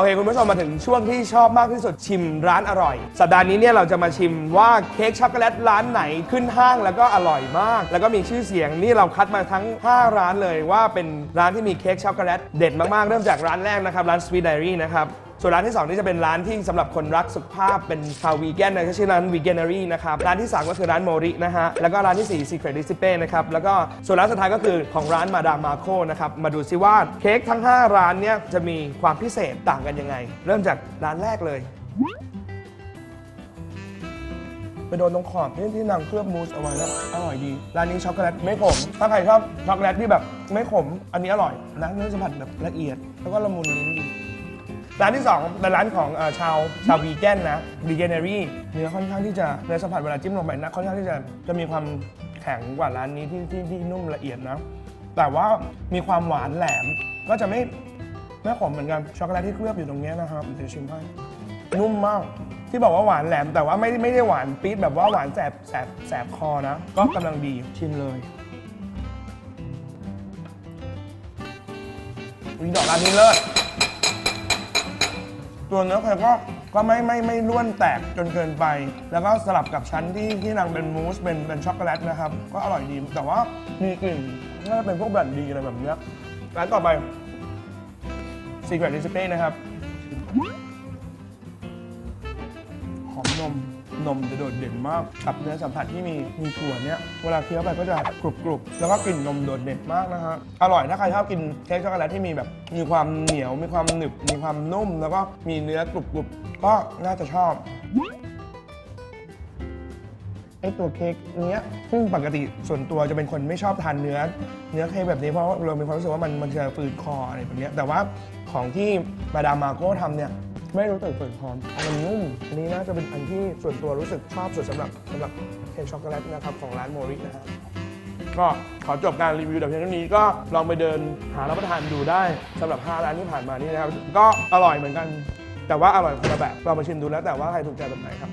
อเคคุณผู้ชมมาถึงช่วงที่ชอบมากที่สุดชิมร้านอร่อย สัปดาห์นี้เนี่ยเราจะมาชิมว่าเค้กช็อกโกแลตร้านไหนขึ้นห้างแล้วก็อร่อยมาก แล้วก็มีชื่อเสียงนี่เราคัดมาทั้ง 5 ร้านเลยว่าเป็นร้านที่มีเค้กช็อกโกแลตเด็ดมากๆเริ่มจากร้านแรกนะครับร้าน Sweet Diary นะครับ ส่วนร้านที่ 2 นี่จะเป็นร้านที่สำหรับคนรักสุขภาพเป็นชาววีแกนนะก็ชื่อร้าน Veganery นะครับ ร้านที่ 3 ก็คือร้านโมรินะฮะ แล้วก็ร้านที่ 4 Secret Recipe นะครับ แล้วก็ส่วนร้านสุดท้ายก็คือของร้านมาดามมาโคนะครับ มาดูซิว่าเค้กทั้ง 5 ร้านเนี่ยจะมีความพิเศษต่างกันยังไง เริ่มจากร้านแรกเลยไปโดนตรงขอบที่ที่นางเคลือบมูสเอาไว้แล้วอร่อยดี ร้านนี้ช็อกโกแลตไม่ขม ถ้าใครชอบช็อกโกแลตที่แบบไม่ขม อันนี้อร่อยนะเนื้อสัมผัสแบบละเอียด แล้วก็ละมุนลิ้นดี ร้านที่2เป็นร้านของเอ่อชาวชาววีแกนนะวีแกนเนอรี่เนื้อค่อนข้างที่จะเนื้อสัมผัสเวลาจิ้มลงไปนะค่อนข้างที่จะจะมีความแข็งกว่าร้านนี้ที่ที่ที่นุ่มละเอียดนะแต่ว่ามีความหวานแหลมก็จะไม่ไม่ขมเหมือนกันช็อกโกแลตที่เคลือบอยู่ตรงเนี้ยนะครับเดี๋ยวชิมให้นุ่มมาก ที่บอกว่าหวานแหลม แต่ว่าไม่ได้ไม่ได้หวานปี๊ดแบบว่าหวานแสบแสบแสบคอนะ ก็กำลังดีชิมเลยวิดอกร้านนี้เลิศ ตัวเนื้อไข่ก็ก็ไม่ไม่ไม่ร่วนแตกจนเกินไป แล้วก็สลับกับชั้นที่ที่นางเป็นมูสเป็นเป็นช็อกโกแลตนะครับ ก็อร่อยดี แต่ว่ามีกลิ่นน่าจะเป็นพวกแบรนด์ดีอะไรแบบเนี้ยร้านต่อไป Secret Recipe นะครับ นมจะโดดเด่นมากกับเนื้อสัมผัสที่มีมีถั่วเนี้ยเวลาเคี้ยวไปก็จะกรุบกรุบแล้วก็กลิ่นนมโดดเด่นมากนะฮะอร่อยถ้าใครชอบกินเค้กช็อกโกแลตที่มีแบบ มีความเหนียวมีความหนึบมีความนุ่ม แล้วก็มีเนื้อกรุบกรุบก็น่าจะชอบไอตัวเค้กเนี้ยซึ่งปกติส่วนตัวจะเป็นคนไม่ชอบทานเนื้อ เนื้อเค้กแบบนี้เพราะเรามีความรู้สึกว่ามันมันจะฝืดคออะไรแบบเนี้ยแต่ว่าของที่มาดามมาโก้ทำเนี่ย ไม่รู้สึกฝืดคอมมันนุ่มอันนี้น่าจะเป็นอันที่ส่วนตัวรู้สึกชอบสุดสำหรับสำหรับเค้กช็อกโกแลตนะครับของร้านโมรินะฮะก็ขอจบการรีวิวแต่เพียงเท่านี้ก็ลองไปเดินหารับประทานดูได้สำหรับ5ร้านที่ผ่านมานี่นะครับก็อร่อยเหมือนกัน แต่ว่าอร่อยคนละแบบเรามาชิมดูแล้วแต่ว่าใครถูกใจแบบไหนครับ